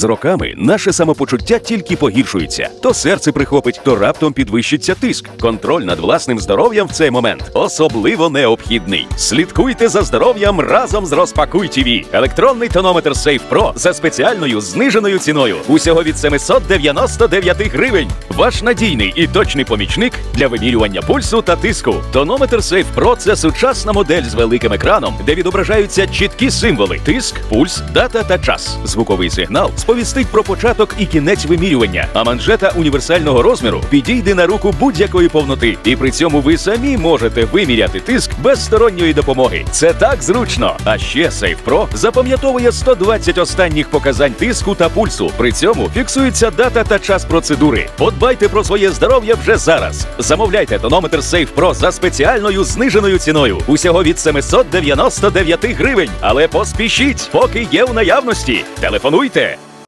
З роками наше самопочуття тільки погіршується. То серце прихопить, то раптом підвищиться тиск. Контроль над власним здоров'ям в цей момент особливо необхідний. Слідкуйте за здоров'ям разом з Розпакуй ТІВІ. Електронний тонометр Safe Pro за спеціальною зниженою ціною. Усього від 799 гривень. Ваш надійний і точний помічник для вимірювання пульсу та тиску. Тонометр Safe Pro – це сучасна модель з великим екраном, де відображаються чіткі символи: тиск, пульс, дата та час. Звуковий сигнал сповістить про початок і кінець вимірювання. А манжета універсального розміру підійде на руку будь-якої повноти. І при цьому ви самі можете виміряти тиск без сторонньої допомоги. Це так зручно. А ще Safe Pro запам'ятовує 120 останніх показань тиску та пульсу. При цьому фіксується дата та час процедури. Подбайте про своє здоров'я вже зараз. Замовляйте тонометр Safe за спеціальною зниженою ціною. Усього від 799 гривень. Але поспішіть, поки є в наявності. Телефонуйте.